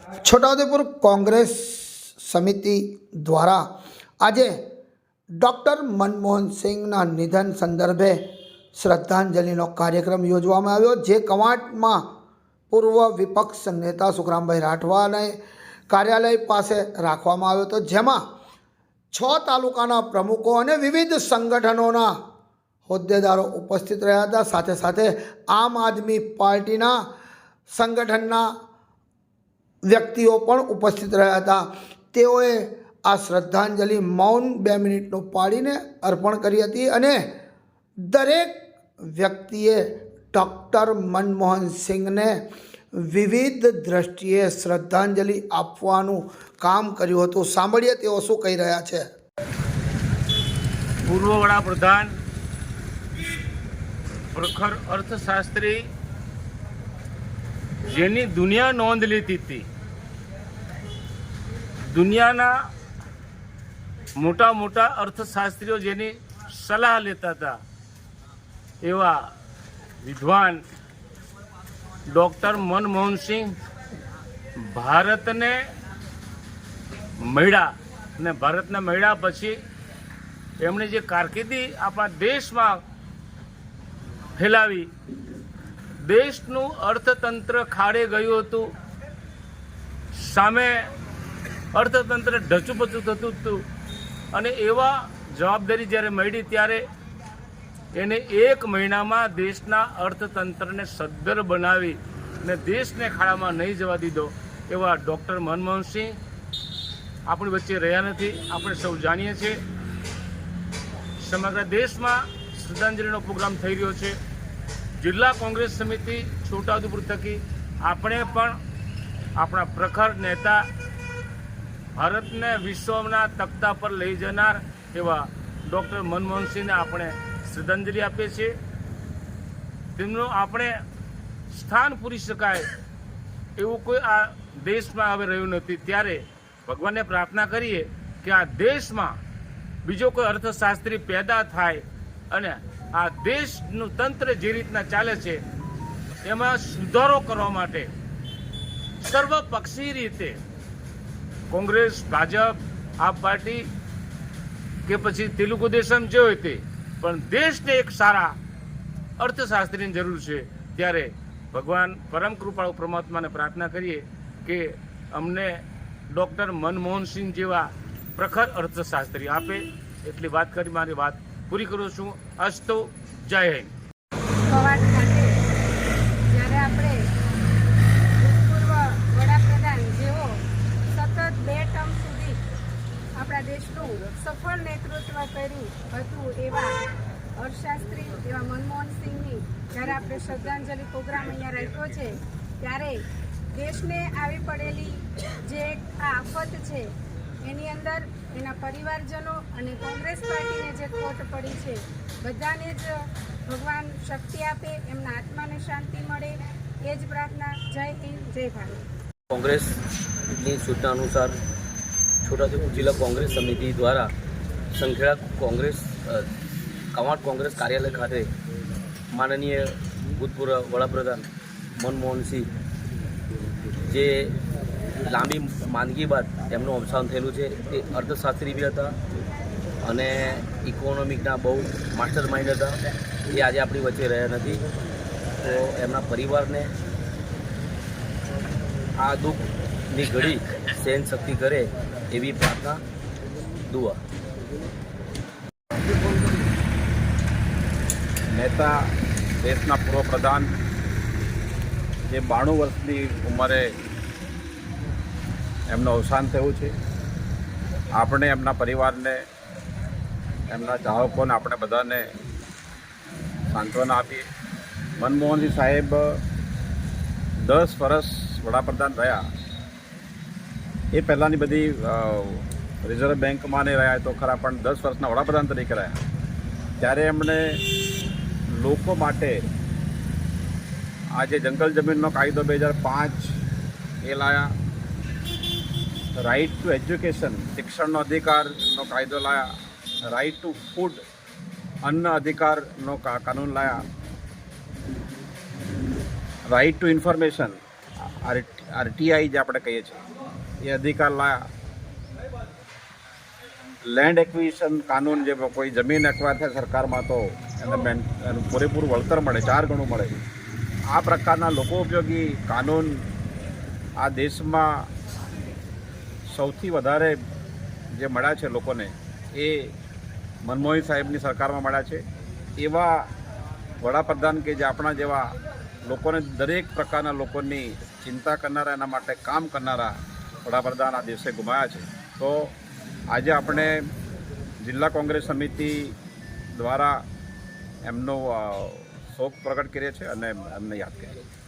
છોટાઉદેપુર કોંગ્રેસ સમિતિ દ્વારા આજે ડૉક્ટર મનમોહન સિંહના નિધન સંદર્ભે શ્રદ્ધાંજલિનો કાર્યક્રમ યોજવામાં આવ્યો, જે કવાંટમાં પૂર્વ વિપક્ષ નેતા સુખરામભાઈ રાઠવાને કાર્યાલય પાસે રાખવામાં આવ્યો હતો, જેમાં છ તાલુકાના પ્રમુખો અને વિવિધ સંગઠનોના હોદ્દેદારો ઉપસ્થિત રહ્યા હતા. સાથે સાથે આમ આદમી પાર્ટીના સંગઠનના વ્યક્તિઓ પણ ઉપસ્થિત રહ્યા હતા. તેઓએ આ શ્રદ્ધાંજલિ મૌન બે મિનિટનું પાડીને અર્પણ કરી હતી અને દરેક વ્યક્તિએ ડૉક્ટર મનમોહન સિંહને વિવિધ દ્રષ્ટિએ શ્રદ્ધાંજલિ આપવાનું કામ કર્યું હતું. સાંભળીએ તેઓ શું કહી રહ્યા છે. પૂર્વ વડાપ્રધાન પ્રખર અર્થશાસ્ત્રી, જેની દુનિયા નોંધ લીધી હતી. દુનિયાના મોટા મોટા અર્થશાસ્ત્રીઓ જેની સલાહ લેતા હતા, એવા વિદ્વાન ડૉક્ટર મનમોહનસિંહ ભારતને મળ્યા અને ભારતને મળ્યા પછી એમણે જે કારકિર્દી આપણા દેશમાં ફેલાવી, દેશનું અર્થતંત્ર ખાડે ગયું હતું, સામે અર્થતંત્ર ઢચુપચું થતું હતું. અને એવા જવાબદારી જ્યારે મળી ત્યારે એને એક મહિનામાં દેશના અર્થતંત્રને સદ્ધર બનાવી અને દેશને ખાડામાં નહીં જવા દીધો એવા ડૉક્ટર મનમોહનસિંહ આપણી વચ્ચે રહ્યા નથી. આપણે સૌ જાણીએ છીએ. સમગ્ર દેશમાં શ્રદ્ધાંજલિનો પ્રોગ્રામ થઈ રહ્યો છે. જિલ્લા કોંગ્રેસ સમિતિ છોટાઉદેપુર થકી આપણે પણ આપણા પ્રખર નેતા ભારતને વિશ્વના તખ્તા પર લઈ જનાર એવા ડૉક્ટર મનમોહનસિંહને આપણે શ્રદ્ધાંજલિ આપીએ છીએ. તેમનું આપણે સ્થાન પૂરી શકાય એવું કોઈ આ દેશમાં હવે રહ્યું નથી. ત્યારે ભગવાનને પ્રાર્થના કરીએ કે આ દેશમાં બીજો કોઈ અર્થશાસ્ત્રી પેદા થાય અને આ દેશનું તંત્ર જે રીતના ચાલે છે એમાં સુધારો કરવા માટે સર્વપક્ષી રીતે કોંગ્રેસ, ભાજપ, આપ પાર્ટી કે પછી તેલુગુ દેશમ જે હોય તે. પણ દેશને એક સારા અર્થશાસ્ત્રીની જરૂર છે. ત્યારે ભગવાન પરમ કૃપાળુ પરમાત્માને પ્રાર્થના કરીએ કે અમને ડૉક્ટર મનમોહનસિંહ જેવા પ્રખર અર્થશાસ્ત્રી આપે. એટલી વાત કરી, મારી વાત પૂરી કરું છું. અસ્તો, જય હિન્દ કવાટ ખાતે જ્યારે આપણે ભૂતપૂર્વ વડાપ્રધાન જેઓ સતત બે ટર્મ સુધી દેશનું સફળ નેતૃત્વ કર્યું હતું એવા અર્થશાસ્ત્રી એવા મનમોહનસિંહની. જ્યારે આપણે શ્રદ્ધાંજલિ પ્રોગ્રામ અહીંયા રાખ્યો છે, ત્યારે દેશને આવી પડેલી જે આ આફત છે, એની અંદર એના પરિવારજનો અને કોંગ્રેસ પાર્ટીને જે ખોટ પડી છે, બધાને જ ભગવાન શક્તિ આપે, એમના આત્માને શાંતિ મળે, એ જ પ્રાર્થના. જય હિન્દ, જય ભારત. કોંગ્રેસની સૂચના અનુસાર છોટાઉદેપુર જિલ્લા કોંગ્રેસ સમિતિ દ્વારા સંખેડા કોંગ્રેસ અ, કોંગ્રેસ કાર્યાલય ખાતે માનનીય ભૂતપૂર્વ વડાપ્રધાન મનમોહનસિંહ જે લાંબી માંદગી બાદ એમનું અવસાન થયેલું છે તે અર્થશાસ્ત્રી બી હતા અને ઇકોનોમિકના બહુ માસ્ટર માઇન્ડ હતા એ આજે આપણી વચ્ચે રહ્યા નથી. તો એમના પરિવારને આ દુઃખની ઘડી સહન શક્તિ કરે એવી પ્રાર્થના દુઆ. નેતા દેશના પૂર્વ પ્રધાન જે બાણું વર્ષની ઉંમરે એમનું અવસાન થયું છે, આપણે એમના પરિવારને, એમના ચાહકોને આપણે બધાને સાંત્વના આપીએ. મનમોહનસિંહ સાહેબ દસ વર્ષ વડાપ્રધાન રહ્યા. એ પહેલાંની બધી રિઝર્વ બેંકમાં ને રહ્યા તો ખરા, પણ દસ વર્ષના વડાપ્રધાન તરીકે રહ્યા. ત્યારે એમણે લોકો માટે આ જે જંગલ જમીનનો કાયદો બે હજાર પાંચ એ લાયા. રાઇટ ટુ એજ્યુકેશન શિક્ષણનો અધિકારનો કાયદો લાયા. રાઇટ ટુ ફૂડ અન્ન અધિકારનો કાનૂન લાયા. રાઇટ ટુ ઇન્ફોર્મેશન આ આરટીઆઈ જે આપણે કહીએ છીએ. એ અધિકાર લેન્ડ એક્વિઝિશન કાનૂન જે કોઈ જમીન એક્વાયર થાય સરકારમાં તો એનું પૂરેપૂરું વળતર મળે, ચાર ગણું મળે. આ પ્રકારના લોકો ઉપયોગી કાનૂન આ દેશમાં સૌથી વધારે જે મળ્યા છે લોકોને એ મનમોહન સાહેબની સરકારમાં મળ્યા છે. એવા વડાપ્રધાન કે જે આપણા જેવા લોકોને દરેક પ્રકારના લોકોની ચિંતા કરનારા, એના માટે કામ કરનારા વડાપ્રધાન આ દિવસે ગુમાયા છે. તો આજે આપણે જિલ્લા કોંગ્રેસ સમિતિ દ્વારા એમનો શોક પ્રગટ કરીએ છીએ અને એમને યાદ કરીએ છીએ